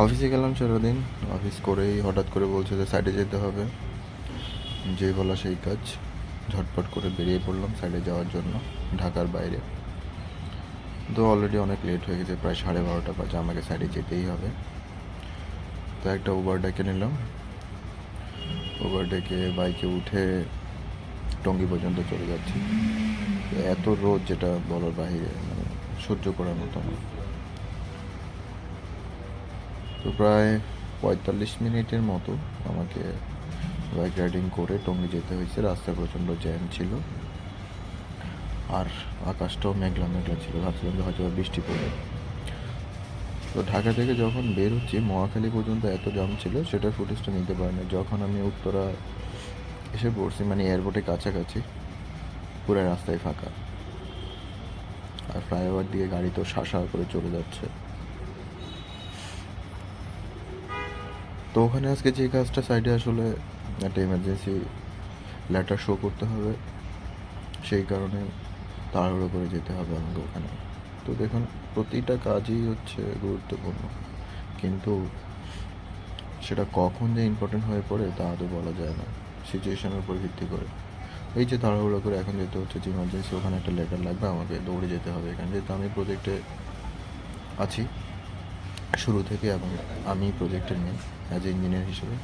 অফিসে গেলাম সারাদিন। অফিস করেই হঠাৎ করে বলছে যে সাইডে যেতে হবে। যে বলা সেই কাজ। ঝটপট করে বেরিয়ে পড়লাম সাইডে যাওয়ার জন্য, ঢাকার বাইরে। তো অলরেডি অনেক লেট হয়ে গেছে, প্রায় সাড়ে বারোটা বাজে, আমাকে সাইডে যেতেই হবে। তো একটা উবার ডেকে নিলাম। উবার ডেকে বাইকে উঠে টঙ্গি পর্যন্ত চলে যাচ্ছি। এত রোদ যেটা বলার বাহিরে মানে সহ্য করার মতো না। তো প্রায় পঁয়তাল্লিশ মিনিটের মতো আমাকে বাইক রাইডিং করে টঙ্গি যেতে হয়েছে। রাস্তা প্রচণ্ড জ্যাম ছিল। আর আকাশটাও মেঘলা মেঘলা ছিল। ভাবছিলাম যে হয়তো বৃষ্টি পড়বে। তো ঢাকা থেকে যখন বের হচ্ছি, মহাখালী পর্যন্ত এত জাম ছিল সেটা ফুটেজটা নিতে পারি না যখন আমি উত্তরা এসে পড়ছি মানে এয়ারপোর্টের কাছাকাছি, পুরো রাস্তায় ফাঁকা। আর ফ্লাইওভার দিয়ে গাড়ি তো শাসা করে চলে যাচ্ছে। তো ওখানে আজকে যে কাজটা সাইডে আসলে একটা ইমার্জেন্সি লেটার শো করতে হবে, সেই কারণে তাড়াহুড়ো করে যেতে হবে আমাকে ওখানে। তো দেখুন, প্রতিটা কাজই হচ্ছে গুরুত্বপূর্ণ। কিন্তু সেটা কখন যে ইম্পর্টেন্ট হয়ে পড়ে তা আদৌ বলা যায় না সিচুয়েশনের উপর ভিত্তি করে। এই যে তাড়াহুড়ো করে এখন যেতে হচ্ছে যে ইমার্জেন্সি ওখানে একটা লেটার লাগবে, আমাকে দৌড়ে যেতে হবে এখানে। যেহেতু আমি প্রজেক্টে আছি শুরু থেকে এবং আমি প্রজেক্টের মেন অ্যাজ এ ইঞ্জিনিয়ার হিসেবে।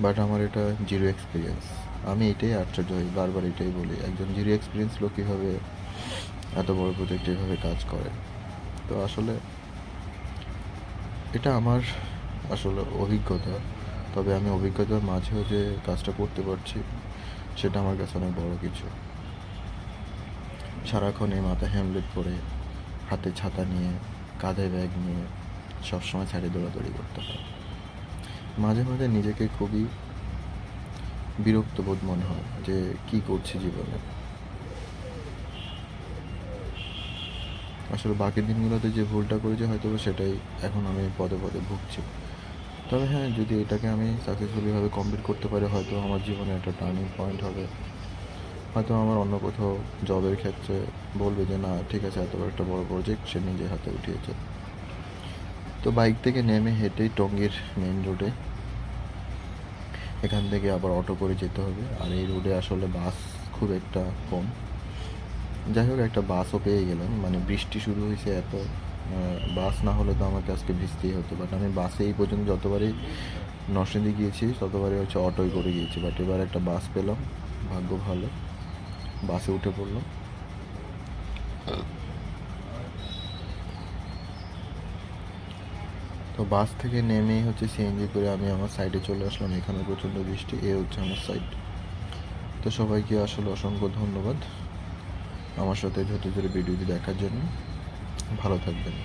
বাট আমার এটা জিরো এক্সপিরিয়েন্স আমি এটাই আশ্চর্য হই, বারবার এটাই বলি, একজন জিরো এক্সপিরিয়েন্স লোক কীভাবে এত বড় প্রজেক্টে এভাবে কাজ করে? তো আসলে এটা আমার আসলে অভিজ্ঞতা। তবে আমি অভিজ্ঞতার মাঝেও যে কাজটা করতে পারছি, সেটা আমার কাছে অনেক বড় কিছু। সারাক্ষণ এই মাথায় হ্যামলেট পরে, হাতে ছাতা নিয়ে, কাঁধে ব্যাগ নিয়ে সবসময় ছাড়ে দৌড়াদৌড়ি করতে হয়। মাঝে মাঝে নিজেকে খুবই বিরক্ত বোধ মনে হয় যে কি করছি জীবনে। আসলে বাকি দিনগুলোতে যে ভুলটা করেছি হয়তো সেটাই এখন আমি পদে পদে ভুগছি। তবে হ্যাঁ যদি এটাকে আমি সাকসেসফুলিভাবে কমপ্লিট করতে পারি, হয়তো আমার জীবনে একটা টার্নিং পয়েন্ট হবে। হয়তো আমার অন্য কোথাও জবের ক্ষেত্রে বলবে যে, না, ঠিক আছে, এত একটা বড় প্রজেক্ট সে নিজে হাতে উঠিয়েছে। তো বাইক থেকে নেমে হেঁটেই টঙ্গীর মেন রোডে এখান থেকে আবার অটো করে যেতে হবে। আর এই রোডে আসলে বাস খুব একটা কম। যাই হোক, একটা বাসও পেয়ে গেলাম। মানে বৃষ্টি শুরু হয়েছে এত। বাস না হলে তো আমাকে আজকে ভিজতেই হতো। বাট আমি বাসে এই পর্যন্ত যতবারই নরসিংদী গিয়েছি, ততবারই হচ্ছে অটোয় করে গিয়েছি। বাট এবার একটা বাস পেলাম। ভাগ্য ভালো। বাসে উঠে পড়লাম। তো বাস থেকে নেমেই হচ্ছে সিএনজি করে আমি আমার সাইডে চলে আসলাম। এখানে প্রচণ্ড বৃষ্টি, এ হচ্ছে আমার সাইড তো সবাইকে আসলে অসংখ্য ধন্যবাদ আমার সাথে ধরে ধরে ভিডিওটি দেখার জন্য। ভালো থাকবেন।